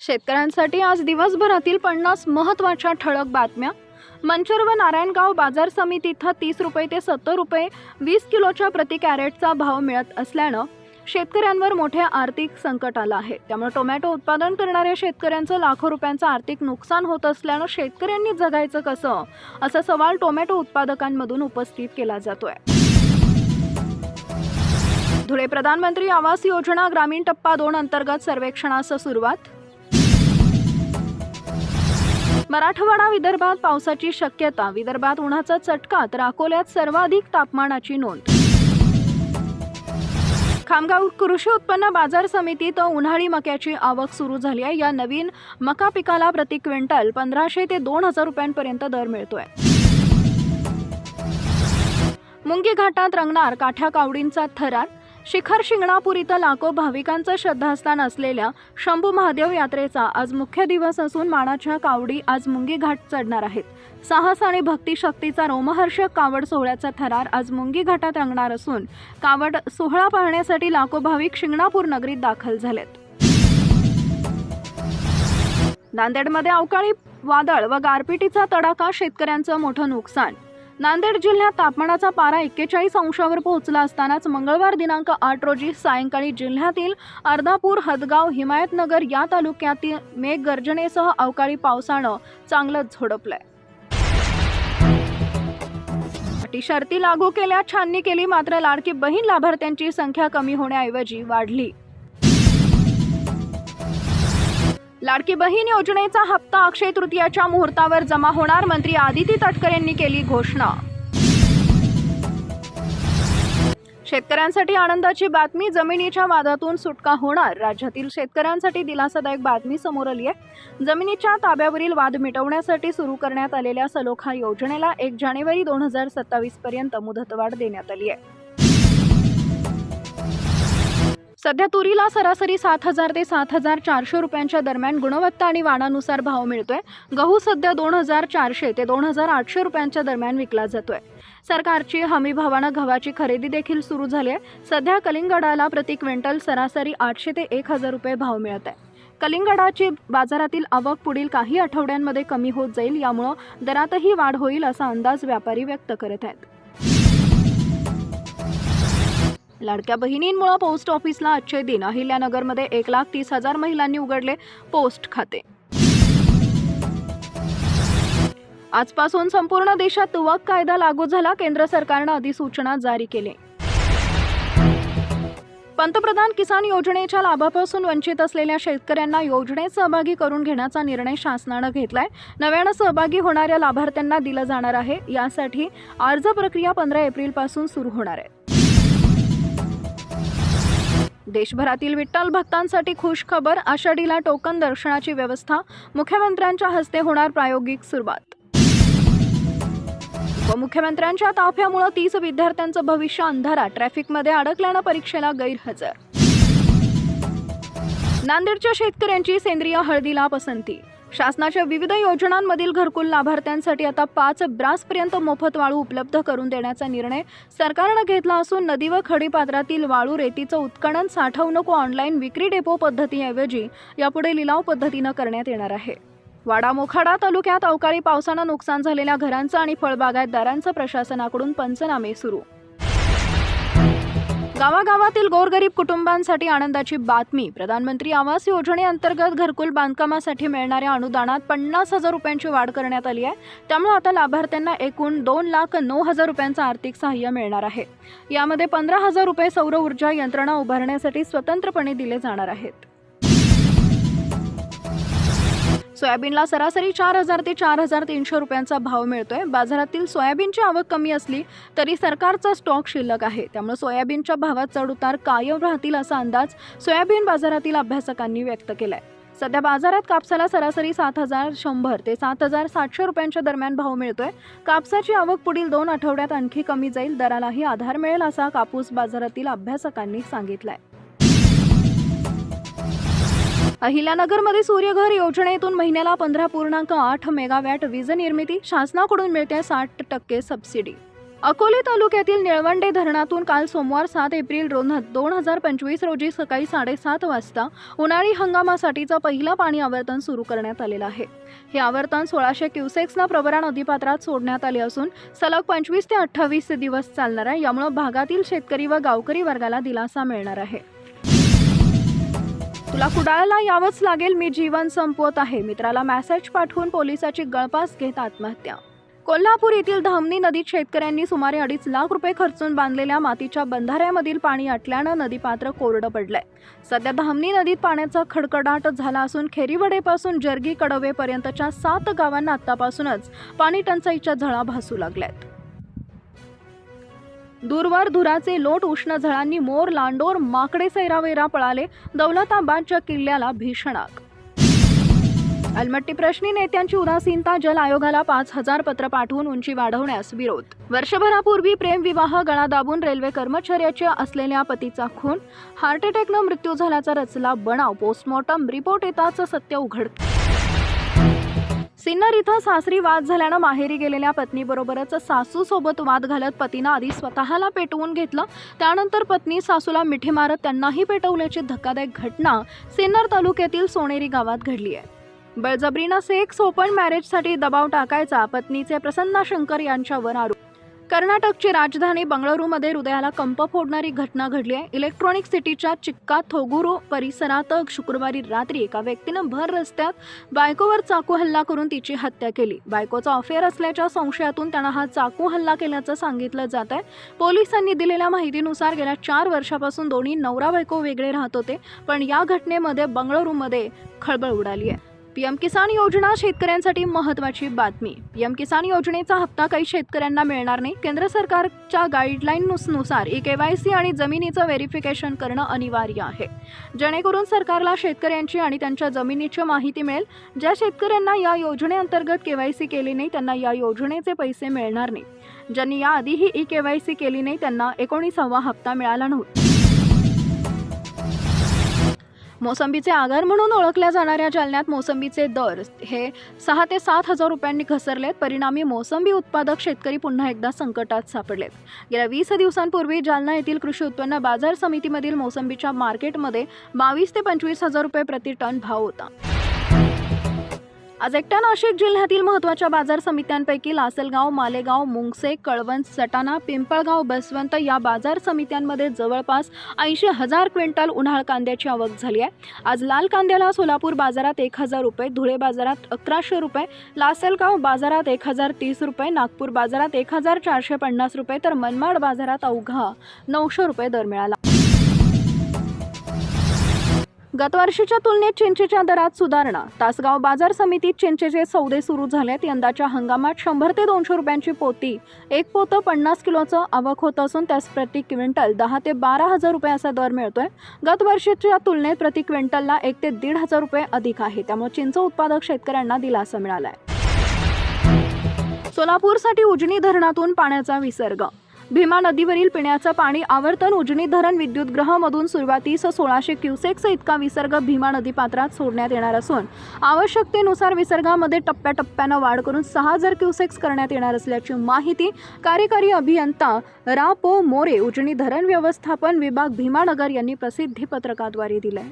शेतकऱ्यांसाठी आज दिवसभरातील पन्नास महत्त्वाच्या ठळक बातम्या. मंचर व नारायणगाव बाजार समिती इथं तीस रुपये ते सत्तर रुपये वीस किलोच्या प्रति कॅरेटचा भाव मिळत असल्यानं शेतकऱ्यांवर मोठे आर्थिक संकट आलं आहे. त्यामुळे टोमॅटो उत्पादन करणाऱ्या शेतकऱ्यांचं लाखो रुपयांचं आर्थिक नुकसान होत असल्यानं शेतकऱ्यांनी जगायचं कसं? असा सवाल टोमॅटो उत्पादकांमधून उपस्थित केला जातोय. धुळे प्रधानमंत्री आवास योजना ग्रामीण टप्पा दोन अंतर्गत सर्वेक्षणास सुरुवात. मराठवाडा विदर्भात पावसाची शक्यता विदर्भात उन्हाचा चटका तर अकोल्यात सर्वाधिक तापमानाची नोंद. खामगाव कृषी उत्पन्न बाजार समितीत उन्हाळी मक्याची आवक सुरू झाली आहे. या नवीन मका पिकाला प्रति क्विंटल पंधराशे ते दोन हजार रुपयांपर्यंत दर मिळतोय. मुंगी घाटात रंगणार काठ्या कावडींचा थरार शिखर शिंगणापूर इथं लाखो भाविकांचं श्रद्धास्थान असलेल्या शंभू महादेव यात्रेचा आज मुख्य दिवस असून मानाच्या कावडी आज मुंगी घाट चढणार आहेत. साहस आणि भक्तिशक्तीचा रोमहर्षक कावड सोहळ्याचा थरार आज मुंगी घाटात रंगणार असून कावड सोहळा पाहण्यासाठी लाखो भाविक शिंगणापूर नगरीत दाखल झालेत. नांदेडमध्ये अवकाळी वादळ व गारपिटीचा तडाखा शेतकऱ्यांचं मोठं नुकसान नांदेड जिल्ह्यात तापमानाचा पारा एक्केचाळीस अंशावर पोहोचला असतानाच मंगळवार दिनांक आठ रोजी सायंकाळी जिल्ह्यातील अर्धापूर हदगाव हिमायतनगर या तालुक्यातील मेघगर्जनेसह अवकाळी पावसानं चांगलंच झोडपलंय. अटी शर्ती लागू केल्या छाननी केली मात्र लाडकी बहीण लाभार्थ्यांची संख्या कमी होण्याऐवजी वाढली. लाडकी बहीण योजनेचा हप्ता अक्षय तृतीयाच्या मुहूर्तावर जमा होणार मंत्री आदिती तटकरे यांनी केली घोषणा. शेतकऱ्यांसाठी आनंदाची बातमी जमिनीच्या वादातून सुटका होणार. राज्यातील शेतकऱ्यांसाठी दिलासादायक बातमी समोर आली आहे. जमिनीच्या ताब्यावरील वाद मिटवण्यासाठी सुरू करण्यात आलेल्या सलोखा योजनेला एक जानेवारी दोन हजार सत्तावीस पर्यंत मुदतवाढ देण्यात आली आहे. सध्या तुरीला सरासरी सात हजार ते सात हजार चारशे रुपयांच्या दरम्यान गुणवत्ता आणि वाणानुसार भाव मिळतोय. गहू सध्या दोन हजार चारशे ते दोन हजार आठशे रुपयांच्या दरम्यान विकला जातोय. सरकारची हमी भावानं गव्हाची खरेदी देखील सुरू झाली आहे. सध्या कलिंगडाला प्रति क्विंटल सरासरी आठशे ते एक हजार रुपये भाव मिळत आहे कलिंगडाची बाजारातील आवक पुढील काही आठवड्यांमध्ये कमी होत जाईल यामुळं दरातही वाढ होईल असा अंदाज व्यापारी व्यक्त करत आहेत. लाडक्या बहिणींमुळे पोस्ट ऑफिसला आजचे दिन. अहिल्यानगरमध्ये एक लाख तीस हजार महिलांनी उघडले पोस्ट खाते. आजपासून संपूर्ण देशात तुवक कायदा लागू झाला. केंद्र सरकारनं अधिसूचना जारी केली. पंतप्रधान किसान योजनेच्या लाभापासून वंचित असलेल्या शेतकऱ्यांना योजनेत सहभागी करून घेण्याचा निर्णय शासनानं घेतलाय. नव्यानं सहभागी होणाऱ्या लाभार्थ्यांना दिलं जाणार आहे. यासाठी अर्ज प्रक्रिया पंधरा एप्रिलपासून सुरू होणार आहे. देशभरातील विठ्ठल भक्तांसाठी खुश खबर आषाढीला टोकन दर्शनाची व्यवस्था मुख्यमंत्र्यांच्या हस्ते होणार प्रायोगिक सुरुवात. उपमुख्यमंत्र्यांच्या ताफ्यामुळे तीस विद्यार्थ्यांचं भविष्य अंधारात. ट्रॅफिकमध्ये अडकल्यानं परीक्षेला गैरहजर. नांदेडच्या शेतकऱ्यांची सेंद्रिय हळदीला पसंती. शासनाच्या विविध योजनांमधील घरकुल लाभार्थ्यांसाठी आता पाच ब्रासपर्यंत मोफत वाळू उपलब्ध करून देण्याचा निर्णय सरकारनं घेतला असून नदी व खडीपात्रातील वाळू रेतीचं उत्खनन साठवणूक व ऑनलाईन विक्री डेपो पद्धतीऐवजी यापुढे लिलाव पद्धतीनं करण्यात येणार आहे. वाडा मोखाडा तालुक्यात अवकाळी पावसानं नुकसान झालेल्या घरांचं आणि फळबागायतदारांचं प्रशासनाकडून पंचनामे सुरू. गावागावातील गोरगरीब कुटुंबांसाठी आनंदाची बातमी. प्रधानमंत्री आवास योजनेअंतर्गत घरकुल बांधकामासाठी मिळणाऱ्या अनुदानात पन्नास हजार रुपयांची वाढ करण्यात आली आहे. त्यामुळे आता लाभार्थ्यांना एकूण दोन लाख नऊ हजार रुपयांचं आर्थिक सहाय्य मिळणार आहे. यामध्ये पंधरा हजार रुपये सौर ऊर्जा यंत्रणा उभारण्यासाठी स्वतंत्रपणे दिले जाणार आहेत. सोयाबीनला सरासरी चार हजार ते चार हजार तीनशे रुपयांचा भाव मिळतोय. बाजारातील सोयाबीनची आवक कमी असली तरी सरकारचा स्टॉक शिल्लक आहे. त्यामुळे सोयाबीनच्या भावात चढउतार कायम राहतील असा अंदाज सोयाबीन बाजारातील अभ्यासकांनी व्यक्त केलाय. सध्या बाजारात कापसाला सरासरी सात हजार शंभर ते सात हजार सातशे रुपयांच्या दरम्यान भाव मिळतोय. कापसाची आवक पुढील दोन आठवड्यात आणखी कमी जाईल. दरालाही आधार मिळेल असा कापूस बाजारातील अभ्यासकांनी सांगितलाय. अहिल्यानगरमध्ये सूर्यघर योजनेतून महिन्याला पंधरा पूर्णांक आठ मेगावॅट वीज निर्मिती शासनाकडून मिळते साठ टक्के सबसिडी. अकोले तालुक्यातील निळवंडे धरणातून काल सोमवार सात एप्रिल रोन दोन हजार पंचवीस रोजी सकाळी साडेसात वाजता उन्हाळी हंगामासाठीचा पहिला पाणी आवर्तन सुरू करण्यात आलेलं आहे. हे आवर्तन सोळाशे क्युसेक्सना प्रवरा नदीपात्रात सोडण्यात आले असून सलग पंचवीस ते अठ्ठावीस दिवस चालणार आहे. यामुळे भागातील शेतकरी व गावकरी वर्गाला दिलासा मिळणार आहे. तुला कुडाळला यावंच लागेल मी जीवन संपवत आहे. मित्राला मेसेज पाठवून पोलिसाची गळपास घेत आत्महत्या. कोल्हापूर येथील धामणी नदीत शेतकऱ्यांनी सुमारे अडीच लाख रुपये खर्चून बांधलेल्या मातीच्या बंधाऱ्यामधील पाणी आटल्यानं नदीपात्र कोरडं पडलंय. सध्या धामणी नदीत पाण्याचा खडखडाट झाला असून खेरीवडेपासून जर्गी कडवेपर्यंतच्या सात गावांना आतापासूनच पाणी टंचाईच्या झळा भासू लागल्यात. दूरवर धुराचे लोट उष्ण झळांनी मोर लांडोर माकडे सैरावेरा पळाले. दौलताबादच्या किल्ल्याला भीषण आग अलमट्टी प्रश्नी नेत्यांची उदासीनता जल आयोगाला पाच हजार पत्र पाठवून उंची वाढवण्यास विरोध. वर्षभरापूर्वी प्रेमविवाह गळा दाबून रेल्वे कर्मचाऱ्याच्या असलेल्या पतीचा खून. हार्ट अटॅकनं मृत्यू झाल्याचा रचला बनाव. पोस्टमॉर्टम रिपोर्ट येताच सत्य उघड सिन्नर इथं सासरी वाद झाल्यानं माहेरी गेलेल्या पत्नीबरोबरच सासूसोबत वाद घालत पतीनं आधी स्वतःला पेटवून घेतलं. त्यानंतर पत्नी सासूला मिठी मारत त्यांनाही पेटवल्याची धक्कादायक घटना सिन्नर तालुक्यातील सोनेरी गावात घडली आहे. बळजबरीनं सेक्स ओपन मॅरेजसाठी दबाव टाकायचा पत्नीचे प्रसन्ना शंकर यांच्यावर आरोप कर्नाटकची राजधानी बंगळुरूमध्ये हृदयाला कंप फोडणारी घटना घडली आहे. इलेक्ट्रॉनिक सिटीच्या चिक्का थोगुरू परिसरात शुक्रवारी रात्री एका व्यक्तीनं भर रस्त्यात बायकोवर चाकू हल्ला करून तिची हत्या केली. बायकोचा अफेअर असल्याच्या संशयातून त्यानं हा चाकू हल्ला केल्याचं सांगितलं जात आहे. पोलिसांनी दिलेल्या माहितीनुसार गेल्या चार वर्षापासून दोन्ही नवरा बायको वेगळे राहत होते पण या घटनेमध्ये बंगळुरूमध्ये खळबळ उडाली आहे. पीएम किसान योजना शेतकऱ्यांसाठी महत्त्वाची बातमी. पीएम किसान योजनेचा हप्ता काही शेतकऱ्यांना मिळणार नाही. केंद्र सरकारच्या गाईडलाईन्सनुसार ई के वाय सी आणि जमिनीचं व्हेरिफिकेशन करणं अनिवार्य आहे. जेणेकरून सरकारला शेतकऱ्यांची आणि त्यांच्या जमिनीची माहिती मिळेल. ज्या शेतकऱ्यांना या योजनेअंतर्गत के वाय सी केली नाही त्यांना या योजनेचे पैसे मिळणार नाही. ज्यांनी याआधीही ई के वाय सी केली नाही त्यांना एकोणीसावा हप्ता मिळाला नव्हता. मोसंबीचे आगार म्हणून ओळखल्या जाणाऱ्या जालन्यात मोसंबीचे दर हे सहा ते सात हजार रुपयांनी घसरलेत. परिणामी मोसंबी उत्पादक शेतकरी पुन्हा एकदा संकटात सापडलेत. गेल्या वीस दिवसांपूर्वी जालना येथील कृषी उत्पन्न बाजार समितीमधील मोसंबीच्या मार्केटमध्ये बावीस ते पंचवीस हजार रुपये प्रति टन भाव होता. आज एकट्या नाशिक जिल्ह्यातील महत्त्वाच्या बाजार समित्यांपैकी लासलगाव मालेगाव मुंगसे कळवण सटाणा पिंपळगाव बसवंत या बाजार समित्यांमध्ये जवळपास ऐंशी हजार क्विंटल उन्हाळ कांद्याची आवक झाली आहे. आज लाल कांद्याला सोलापूर बाजारात एक हजार रुपये धुळे बाजारात अकराशे रुपये लासलगाव बाजारात एक हजार तीस रुपये नागपूर बाजारात एक हजार चारशे पन्नास रुपये तर मनमाड बाजारात अवघा नऊशे रुपये दर मिळाला. गतवर्षीच्या तुलनेत चिंचेच्या दरात सुधारणा. तासगाव बाजार समितीत चिंचेचे सौदे सुरू झालेत. यंदाच्या हंगामात शंभर ते दोनशे रुपयांची पोती एक पोतं पन्नास किलोचं आवक होत असून त्यास प्रति क्विंटल दहा ते बारा हजार रुपये असा दर मिळतोय. गतवर्षीच्या तुलनेत प्रति क्विंटलला एक ते दीड हजार रुपये अधिक आहे. त्यामुळे चिंच उत्पादक शेतकऱ्यांना दिलासा मिळाला आहे सोलापूरसाठी उजनी धरणातून पाण्याचा विसर्ग भीमा नदीवरील पिण्याचं पाणी आवर्तन उजनी धरण विद्युतगृहामधून सुरुवातीस सोळाशे क्युसेक्स इतका विसर्ग भीमा नदी पात्रात सोडण्यात येणार असून आवश्यकतेनुसार विसर्गामध्ये टप्प्याटप्प्यानं वाढ करून सहा हजार क्युसेक्स करण्यात येणार असल्याची माहिती कार्यकारी अभियंता रा पो मोरे उजनी धरण व्यवस्थापन विभाग भीमानगर यांनी प्रसिद्धी पत्रकाद्वारे दिलं आहे